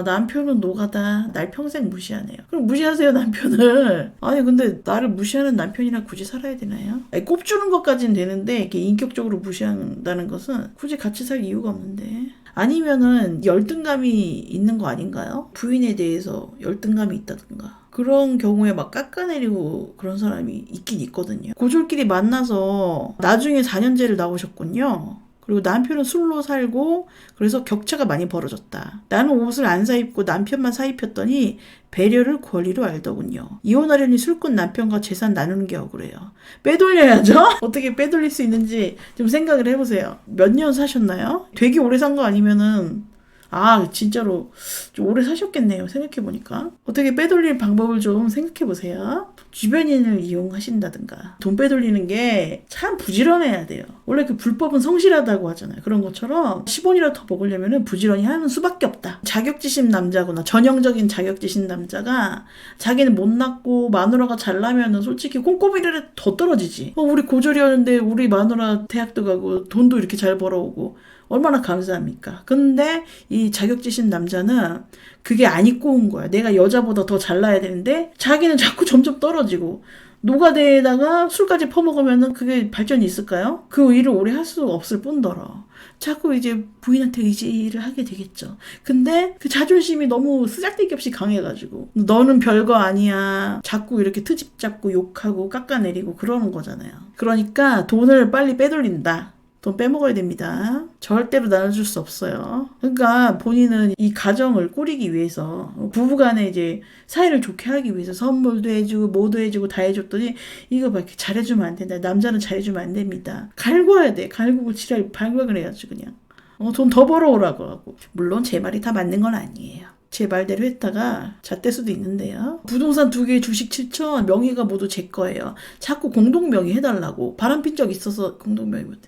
아, 남편은 노가다. 날 평생 무시하네요. 그럼 무시하세요, 남편을. 아니, 근데 나를 무시하는 남편이랑 굳이 살아야 되나요? 아니, 꼽주는 것까지는 되는데, 이렇게 인격적으로 무시한다는 것은 굳이 같이 살 이유가 없는데. 아니면은 열등감이 있는 거 아닌가요? 부인에 대해서 열등감이 있다든가. 그런 경우에 막 깎아내리고 그런 사람이 있긴 있거든요. 고졸끼리 만나서 나중에 4년제를 나오셨군요. 그리고 남편은 술로 살고 그래서 격차가 많이 벌어졌다. 나는 옷을 안 사 입고 남편만 사 입혔더니 배려를 권리로 알더군요. 이혼하려니 술꾼 남편과 재산 나누는 게 억울해요. 빼돌려야죠? 어떻게 빼돌릴 수 있는지 좀 생각을 해보세요. 몇 년 사셨나요? 되게 오래 산 거 아니면은 아, 진짜로 좀 오래 사셨겠네요. 생각해보니까. 어떻게 빼돌릴 방법을 좀 생각해보세요. 주변인을 이용하신다든가. 돈 빼돌리는 게 참 부지런해야 돼요. 원래 그 불법은 성실하다고 하잖아요. 그런 것처럼 10원이라도 더 먹으려면 부지런히 하는 수밖에 없다. 자격지심 남자구나. 전형적인 자격지심 남자가 자기는 못났고 마누라가 잘나면은 솔직히 꼼꼼이를 더 떨어지지. 어, 우리 고졸이었는데 우리 마누라 대학도 가고 돈도 이렇게 잘 벌어오고 얼마나 감사합니까? 근데 이 자격지심 남자는 그게 안 입고 온 거야. 내가 여자보다 더 잘나야 되는데 자기는 자꾸 점점 떨어지고 노가대에다가 술까지 퍼먹으면은 그게 발전이 있을까요? 그 일을 오래 할 수 없을 뿐더러 자꾸 이제 부인한테 의지를 하게 되겠죠. 근데 그 자존심이 너무 쓰잘데기 없이 강해가지고 너는 별거 아니야. 자꾸 이렇게 트집 잡고 욕하고 깎아내리고 그러는 거잖아요. 그러니까 돈을 빨리 빼돌린다. 돈 빼먹어야 됩니다. 절대로 나눠줄 수 없어요. 그러니까 본인은 이 가정을 꾸리기 위해서 부부간에 이제 사이를 좋게 하기 위해서 선물도 해주고 뭐도 해주고 다 해줬더니 이거 봐 이렇게 잘해주면 안 된다. 남자는 잘해주면 안 됩니다. 갈궈야 돼. 갈구고 지랄 발각을 해야지 그냥. 어, 돈 더 벌어오라고 하고. 물론 제 말이 다 맞는 건 아니에요. 제 말대로 했다가 잣될 수도 있는데요. 부동산 두 개 주식 7천 명의가 모두 제 거예요. 자꾸 공동 명의 해달라고 바람핀 적 있어서 공동 명의 못.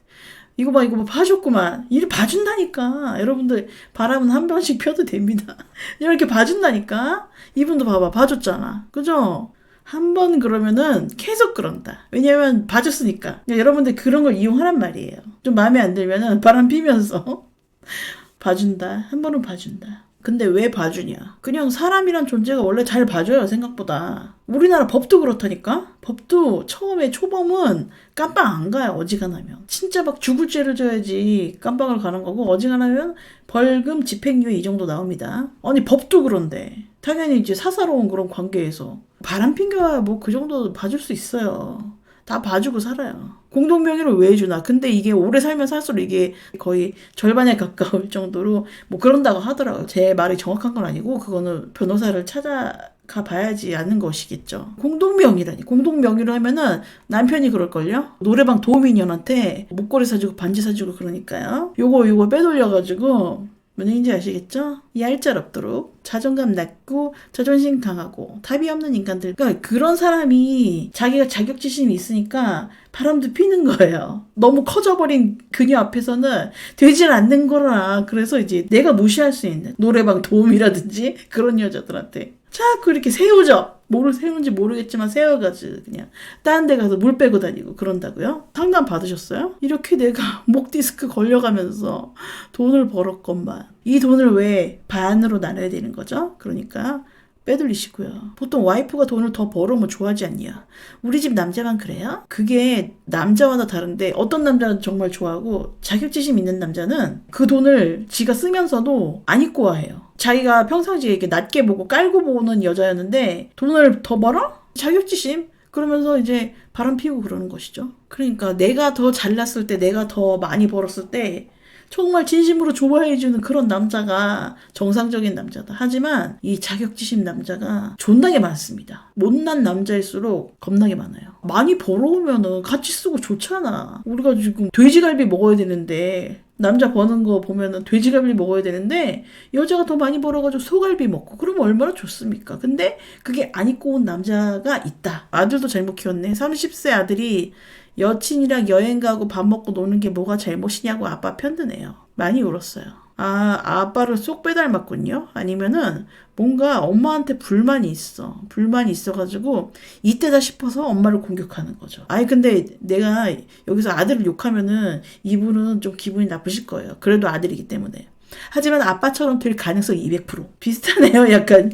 이거 봐 이거 봐 봐줬구만. 일 봐준다니까. 여러분들 바람은 한 번씩 펴도 됩니다. 이렇게 봐준다니까. 이분도 봐봐 봐줬잖아. 그죠? 한 번 그러면은 계속 그런다. 왜냐면 봐줬으니까 여러분들 그런 걸 이용하란 말이에요. 좀 마음에 안 들면은 바람 피면서 봐준다. 한 번은 봐준다 근데 왜 봐주냐? 그냥 사람이란 존재가 원래 잘 봐줘요, 생각보다. 우리나라 법도 그렇다니까? 법도 처음에 초범은 깜빵 안 가요, 어지간하면. 진짜 막 죽을 죄를 져야지 깜빵을 가는 거고, 어지간하면 벌금, 집행유예 이 정도 나옵니다. 아니, 법도 그런데. 당연히 이제 사사로운 그런 관계에서. 바람 핑계야 뭐그 정도 봐줄 수 있어요. 다 봐주고 살아요. 공동명의를 왜 해주나? 근데 이게 오래 살면 살수록 이게 거의 절반에 가까울 정도로 뭐 그런다고 하더라고요. 제 말이 정확한 건 아니고 그거는 변호사를 찾아가 봐야지 아는 것이겠죠. 공동명의라니. 공동명의로 하면은 남편이 그럴걸요? 노래방 도우미년한테 목걸이 사주고 반지 사주고 그러니까요. 요거 요거 빼돌려가지고 뭔 얘기인지 아시겠죠? 얄짤 없도록 자존감 낮고 자존심 강하고 답이 없는 인간들 그러니까 그런 사람이 자기가 자격지심이 있으니까 바람도 피는 거예요. 너무 커져버린 그녀 앞에서는 되질 않는 거라 그래서 이제 내가 무시할 수 있는 노래방 도움이라든지 그런 여자들한테 자꾸 이렇게 세우죠. 뭐를 세우는지 모르겠지만 세워가지고 그냥 딴데 가서 물 빼고 다니고 그런다고요? 상담 받으셨어요? 이렇게 내가 목 디스크 걸려가면서 돈을 벌었건만 이 돈을 왜 반으로 나눠야 되는 거죠? 그러니까 빼돌리시고요. 보통 와이프가 돈을 더 벌으면 좋아하지 않냐? 우리 집 남자만 그래요? 그게 남자마다 다른데 어떤 남자는 정말 좋아하고 자격지심 있는 남자는 그 돈을 지가 쓰면서도 안 입고 와해요. 자기가 평상시에 이렇게 낮게 보고 깔고 보는 여자였는데 돈을 더 벌어? 자격지심? 그러면서 이제 바람 피우고 그러는 것이죠. 그러니까 내가 더 잘났을 때, 내가 더 많이 벌었을 때 정말 진심으로 좋아해주는 그런 남자가 정상적인 남자다. 하지만 이 자격지심 남자가 존나게 많습니다. 못난 남자일수록 겁나게 많아요. 많이 벌어오면은 같이 쓰고 좋잖아. 우리가 지금 돼지갈비 먹어야 되는데 남자 버는 거 보면은 돼지갈비 먹어야 되는데 여자가 더 많이 벌어가지고 소갈비 먹고 그러면 얼마나 좋습니까? 근데 그게 안 입고 온 남자가 있다. 아들도 잘못 키웠네. 30세 아들이 여친이랑 여행 가고 밥 먹고 노는 게 뭐가 잘못이냐고 아빠 편드네요. 많이 울었어요. 아, 아빠를 쏙 빼닮았군요? 아니면은 뭔가 엄마한테 불만이 있어. 불만이 있어가지고 이때다 싶어서 엄마를 공격하는 거죠. 아니, 근데 내가 여기서 아들을 욕하면은 이분은 좀 기분이 나쁘실 거예요. 그래도 아들이기 때문에. 하지만 아빠처럼 될 가능성이 200% 비슷하네요. 약간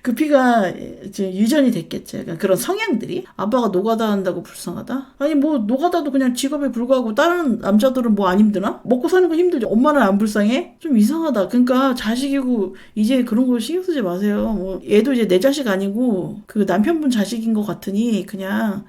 그 피가 이제 유전이 됐겠죠. 약간 그런 성향들이 아빠가 노가다 한다고 불쌍하다. 아니 뭐 노가다도 그냥 직업에 불구하고 다른 남자들은 뭐 안 힘드나? 먹고 사는 거 힘들죠. 엄마는 안 불쌍해? 좀 이상하다. 그러니까 자식이고 이제 그런 거 신경 쓰지 마세요. 뭐 얘도 이제 내 자식 아니고 그 남편분 자식인 것 같으니 그냥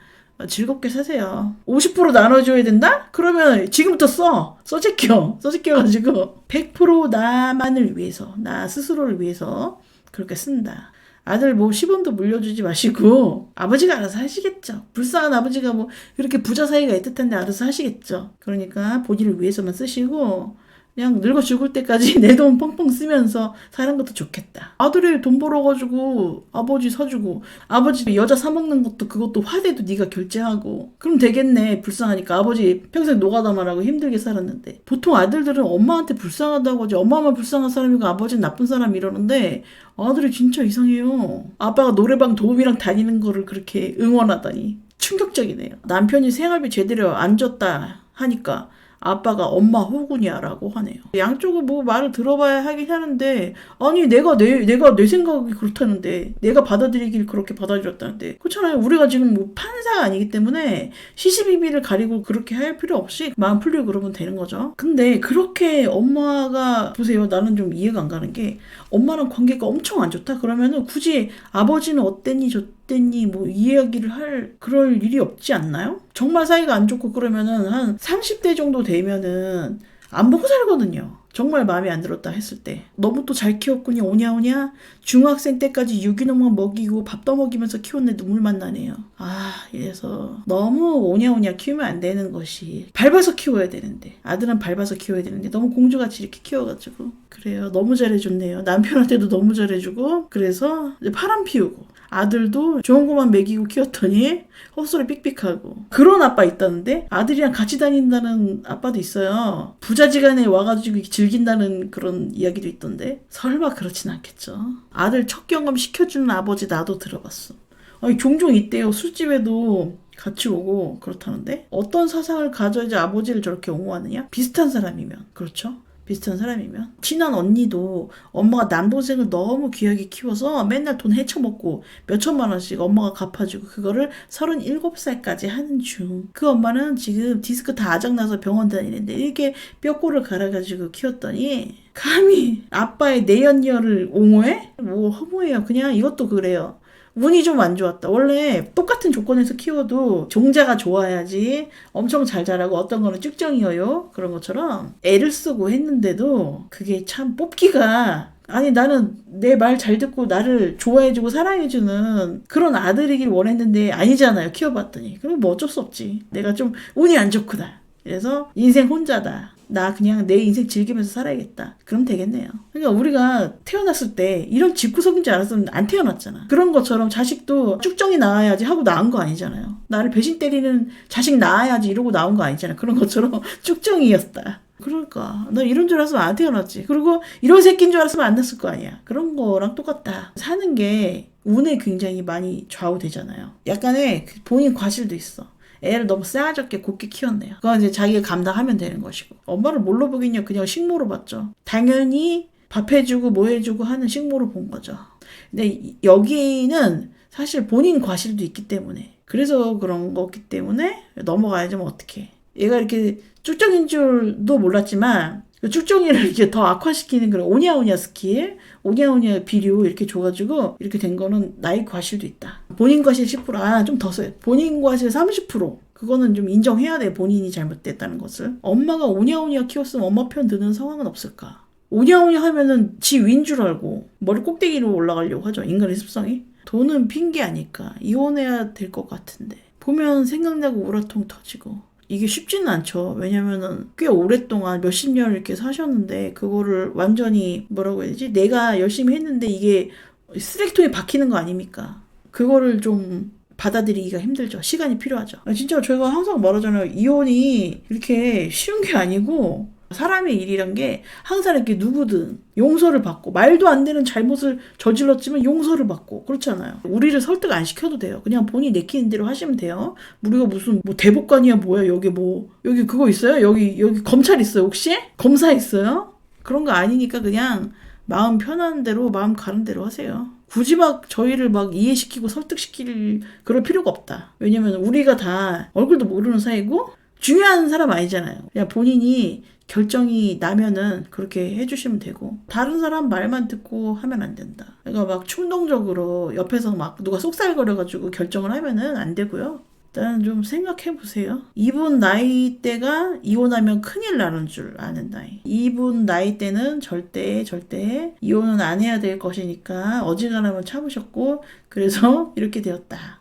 즐겁게 사세요. 50% 나눠줘야 된다? 그러면 지금부터 써. 써제껴. 써제껴가지고 100% 나만을 위해서, 나 스스로를 위해서 그렇게 쓴다. 아들 뭐 10원도 물려주지 마시고 아버지가 알아서 하시겠죠. 불쌍한 아버지가 뭐 그렇게 부자 사이가 있듯한데 알아서 하시겠죠. 그러니까 본인을 위해서만 쓰시고 그냥 늙어 죽을 때까지 내 돈 펑펑 쓰면서 사는 것도 좋겠다. 아들이 돈 벌어가지고 아버지 사주고 아버지 여자 사 먹는 것도 그것도 화대도 네가 결제하고 그럼 되겠네. 불쌍하니까 아버지 평생 노가다만 하고 힘들게 살았는데 보통 아들들은 엄마한테 불쌍하다고 하지 엄마만 불쌍한 사람이고 아버지는 나쁜 사람 이러는데 아들이 진짜 이상해요. 아빠가 노래방 도우미랑 다니는 거를 그렇게 응원하다니 충격적이네요. 남편이 생활비 제대로 안 줬다 하니까 아빠가 엄마 호구냐라고 하네요. 양쪽은 뭐 말을 들어봐야 하긴 하는데 아니 내가 내 내가 내 생각이 그렇다는데 내가 받아들이길 그렇게 받아들였다는데 그렇잖아요. 우리가 지금 뭐 판사가 아니기 때문에 시시비비를 가리고 그렇게 할 필요 없이 마음 풀리고 그러면 되는 거죠. 근데 그렇게 엄마가 보세요. 나는 좀 이해가 안 가는 게 엄마랑 관계가 엄청 안 좋다 그러면은 굳이 아버지는 어땠니 좋 댔니 뭐 이야기를 할 그럴 일이 없지 않나요? 정말 사이가 안 좋고 그러면은 한 30대 정도 되면은 안 보고 살거든요. 정말 마음에 안 들었다 했을 때. 너무 또 잘 키웠군요. 오냐오냐? 중학생 때까지 유기농만 먹이고 밥 떠먹이면서 키웠는데 눈물만 나네요. 아 이래서 너무 오냐오냐 키우면 안 되는 것이 밟아서 키워야 되는데. 아들은 밟아서 키워야 되는데 너무 공주같이 이렇게 키워가지고. 그래요. 너무 잘해줬네요. 남편한테도 너무 잘해주고 그래서 바람 피우고 아들도 좋은 것만 먹이고 키웠더니 헛소리 삑삑하고. 그런 아빠 있다는데 아들이랑 같이 다닌다는 아빠도 있어요. 부자지간에 와가지고 즐긴다는 그런 이야기도 있던데 설마 그렇진 않겠죠. 아들 첫 경험 시켜주는 아버지 나도 들어봤어. 아니 종종 있대요. 술집에도 같이 오고 그렇다는데 어떤 사상을 가져야지 아버지를 저렇게 옹호하느냐? 비슷한 사람이면. 그렇죠 비슷한 사람이면. 친한 언니도 엄마가 남동생을 너무 귀하게 키워서 맨날 돈 헤쳐먹고 몇천만 원씩 엄마가 갚아주고 그거를 37살까지 하는 중. 그 엄마는 지금 디스크 다 아작나서 병원 다니는데 이렇게 뼈골을 갈아가지고 키웠더니 감히 아빠의 내연녀를 옹호해? 뭐 허무해요. 그냥 이것도 그래요 운이 좀 안 좋았다. 원래 똑같은 조건에서 키워도 종자가 좋아야지 엄청 잘 자라고 어떤 거는 쭉정이어요. 그런 것처럼 애를 쓰고 했는데도 그게 참 뽑기가 아니 나는 내 말 잘 듣고 나를 좋아해주고 사랑해주는 그런 아들이길 원했는데 아니잖아요. 키워봤더니. 그럼 뭐 어쩔 수 없지. 내가 좀 운이 안 좋구나. 그래서 인생 혼자다. 나 그냥 내 인생 즐기면서 살아야겠다. 그럼 되겠네요. 그러니까 우리가 태어났을 때 이런 집구석인 줄 알았으면 안 태어났잖아. 그런 것처럼 자식도 쭉정이 나와야지 하고 낳은 거 아니잖아요. 나를 배신 때리는 자식 낳아야지 이러고 나온 거 아니잖아. 그런 것처럼 쭉정이었다. 그러니까 나 이런 줄 알았으면 안 태어났지. 그리고 이런 새끼인 줄 알았으면 안 났을 거 아니야. 그런 거랑 똑같다. 사는 게 운에 굉장히 많이 좌우되잖아요. 약간의 그 본인 과실도 있어. 애를 너무 싸가지없게 곱게 키웠네요. 그건 이제 자기가 감당하면 되는 것이고. 엄마를 뭘로 보긴요? 그냥 식모로 봤죠. 당연히 밥 해주고 뭐 해주고 하는 식모로 본 거죠. 근데 여기는 사실 본인 과실도 있기 때문에. 그래서 그런 거기 때문에 넘어가야지 뭐 어떡해. 얘가 이렇게 쭉정인 줄도 몰랐지만 그 쭉정이를 이렇게 더 악화시키는 그런 오냐오냐 스킬, 오냐오냐 비료 이렇게 줘가지고 이렇게 된 거는 나의 과실도 있다. 본인 과실 10%, 아, 좀 더 써요. 본인 과실 30%. 그거는 좀 인정해야 돼. 본인이 잘못됐다는 것을. 엄마가 오냐오냐 키웠으면 엄마 편 드는 상황은 없을까? 오냐오냐 하면은 지 위인 줄 알고 머리 꼭대기로 올라가려고 하죠. 인간의 습성이. 돈은 핑계 아닐까. 이혼해야 될 것 같은데. 보면 생각나고 우라통 터지고. 이게 쉽지는 않죠. 왜냐면은 꽤 오랫동안 몇십 년을 이렇게 사셨는데 그거를 완전히 뭐라고 해야 되지? 내가 열심히 했는데 이게 쓰레기통에 박히는 거 아닙니까? 그거를 좀 받아들이기가 힘들죠. 시간이 필요하죠. 진짜 저희가 항상 말하잖아요. 이혼이 이렇게 쉬운 게 아니고 사람의 일이란 게 항상 이렇게 누구든 용서를 받고 말도 안 되는 잘못을 저질렀지만 용서를 받고 그렇잖아요. 우리를 설득 안 시켜도 돼요. 그냥 본인이 내키는 대로 하시면 돼요. 우리가 무슨 뭐 대법관이야 뭐야 여기 뭐 여기 그거 있어요? 여기 여기 검찰 있어요 혹시? 검사 있어요? 그런 거 아니니까 그냥 마음 편한 대로 마음 가는 대로 하세요. 굳이 막 저희를 막 이해시키고 설득시킬 그럴 필요가 없다. 왜냐면 우리가 다 얼굴도 모르는 사이고 중요한 사람 아니잖아요. 그냥 본인이 결정이 나면은 그렇게 해주시면 되고 다른 사람 말만 듣고 하면 안 된다. 그러니까 막 충동적으로 옆에서 막 누가 쏙살거려가지고 결정을 하면은 안 되고요. 일단 좀 생각해 보세요. 이분 나이대가 이혼하면 큰일 나는 줄 아는 나이. 이분 나이대는 절대 절대 이혼은 안 해야 될 것이니까 어지간하면 참으셨고 그래서 이렇게 되었다.